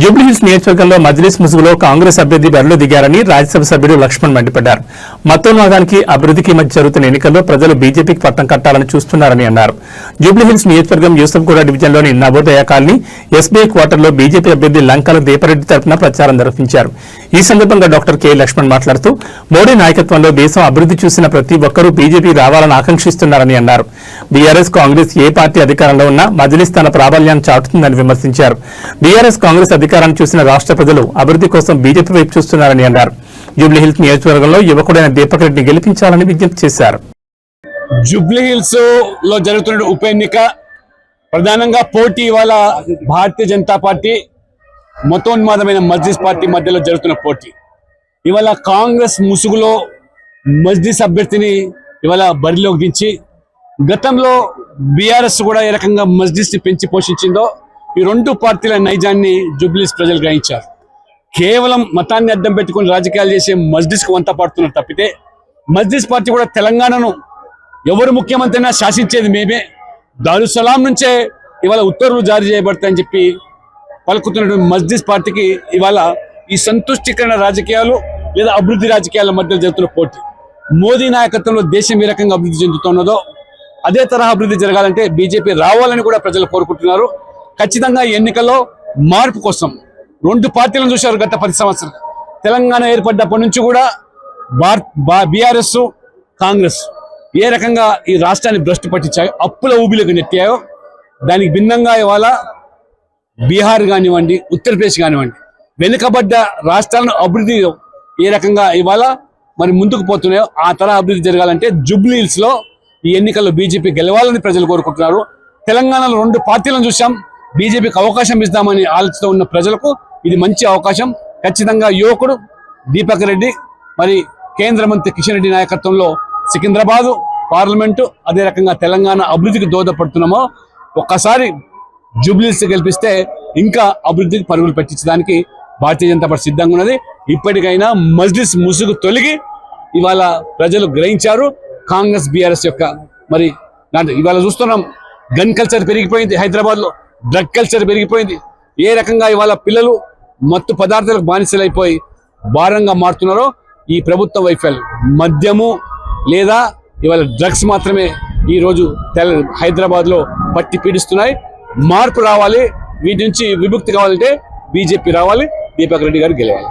జూబ్లీహిల్స్ నియోజకవర్గంలో మజ్లిస్ ముసుగులో కాంగ్రెస్ అభ్యర్థి బరిలో దిగారని రాజ్యసభ సభ్యుడు లక్ష్మణ్ మండిపడ్డారు. మతోన్మాదానికి అభివృద్ధికి మధ్య జరుగుతున్న ఎన్నికల్లో ప్రజలు బీజేపీకి పట్టం కట్టాలని చూస్తున్నారని అన్నారు. జూబ్లీహిల్స్ నియోజకవర్గం యూసఫ్గూడ డివిజన్లోని నవోదయ కాలనీ ఎస్బీఐ క్వార్టర్లో బీజేపీ అభ్యర్థి లంకల దీపారెడ్డి తరపున ప్రచారం నిర్వహించారు. ఈ సందర్భంగా డాక్టర్ కె లక్ష్మణ్ మాట్లాడుతూ మోడీ నాయకత్వంలో దేశం అభివృద్ధి చూసిన ప్రతి ఒక్కరూ బీజేపీ రావాలని ఆకాంక్షిస్తున్నారని అన్నారు. బీఆర్ఎస్ కాంగ్రెస్ ఏ పార్టీ అధికారంలో ఉన్నా మజ్లిస్ తన ప్రాబల్యాన్ని చాటుతుందని విమర్శించారు. బీఆర్ఎస్ కాంగ్రెస్ అధికారాన్ని చూసిన రాష్ట్ర ప్రజలు అభివృద్ధి కోసం బీజేపీ వైపు చూస్తున్నారని అన్నారు. జూబ్లీహిల్స్ నియోజకవర్గంలో యువకుడైన దీపక్ రెడ్డిని గెలిపించాలని విజ్ఞప్తి చేశారు. జూబ్లీహిల్స్లో జరుగుతున్న ఉప ఎన్నిక ప్రధానంగా పోటీ ఇవాళ భారతీయ జనతా పార్టీ మతోన్మాదమైన మజ్లిస్ పార్టీ మధ్యలో జరుగుతున్న పోటీ. ఇవాళ కాంగ్రెస్ ముసుగులో మజ్లిస్ అభ్యర్థిని ఇవాళ బరిలోకి దించి గతంలో బీఆర్ఎస్ కూడా ఏ రకంగా మజ్లిస్ని పెంచి పోషించిందో ఈ రెండు పార్టీల నైజాన్ని జూబ్లీస్ ప్రజలు గ్రహించారు. కేవలం మతాన్ని అడ్డం పెట్టుకుని రాజకీయాలు చేసే మజ్లిస్కు వంత పడుతున్నారు తప్పితే మజ్లిస్ పార్టీ కూడా తెలంగాణను ఎవరు ముఖ్యమంత్రి అయినా శాసించేది మేమే. దారుసలాం నుంచే ఇవాళ ఉత్తర్వులు జారీ చేయబడతాయని చెప్పి పలుకుతున్నటువంటి మజ్లిస్ పార్టీకి ఇవాళ ఈ సంతుష్టికరణ రాజకీయాలు లేదా అభివృద్ధి రాజకీయాల మధ్య జరుగుతున్న పోటీ. మోదీ నాయకత్వంలో దేశం ఏ రకంగా అభివృద్ధి చెందుతున్నదో అదే తరహా అభివృద్ధి జరగాలంటే బీజేపీ రావాలని కూడా ప్రజలు కోరుకుంటున్నారు. ఖచ్చితంగా ఈ ఎన్నికల్లో మార్పు కోసం రెండు పార్టీలను చూశారు గత పది సంవత్సరాలు. తెలంగాణ ఏర్పడ్డప్పటి నుంచి కూడా బీఆర్ఎస్ కాంగ్రెస్ ఏ రకంగా ఈ రాష్ట్రాన్ని భ్రష్టు పట్టించాయో అప్పుల ఊబిలోకి నెట్టాయో దానికి భిన్నంగా ఇవాళ బీహార్ కానివ్వండి ఉత్తరప్రదేశ్ కానివ్వండి వెనుకబడ్డ రాష్ట్రాలను అభివృద్ధి ఏ రకంగా ఇవాళ మరి ముందుకు పోతున్నాయో ఆ తర అభివృద్ధి జరగాలంటే జుబ్లీహిల్స్లో ఈ ఎన్నికల్లో బీజేపీ గెలవాలని ప్రజలు కోరుకుంటున్నారు. తెలంగాణలో రెండు పార్టీలను చూసాం బీజేపీకి అవకాశం ఇస్తామని ఆలోచిస్తూ ఉన్న ప్రజలకు ఇది మంచి అవకాశం. ఖచ్చితంగా యువకుడు దీపక్ రెడ్డి మరి కేంద్ర మంత్రి కిషన్ రెడ్డి నాయకత్వంలో సికింద్రాబాదు పార్లమెంటు అదే రకంగా తెలంగాణ అభివృద్ధికి దోహదపడుతున్నామో ఒక్కసారి జూబ్లీస్ గెలిపిస్తే ఇంకా అభివృద్ధికి పరుగులు పెట్టించడానికి భారతీయ జనతా పార్టీ సిద్ధంగా ఉన్నది. ఇప్పటికైనా మజ్లిస్ ముసుగు తొలగి ఇవాళ ప్రజలు గ్రహించారు. కాంగ్రెస్ బీఆర్ఎస్ యొక్క మరి దాంట్లో ఇవాళ చూస్తున్నాం. గన్ కల్చర్ పెరిగిపోయింది హైదరాబాద్లో. డ్రగ్ కల్చర్ పెరిగిపోయింది. ఏ రకంగా ఇవాళ పిల్లలు మత్తు పదార్థాలకు బానిసలైపోయి భారంగా మారుతున్నారో ఈ ప్రభుత్వ వైఫల్యం. మద్యము లేదా ఇవాళ డ్రగ్స్ మాత్రమే ఈరోజు తెల్ల తెల పట్టి పీడిస్తున్నాయి. మార్పు రావాలి. వీటి నుంచి విముక్తి కావాలంటే బీజేపీ రావాలి. దీపక్ రెడ్డి గారు గెలవాలి.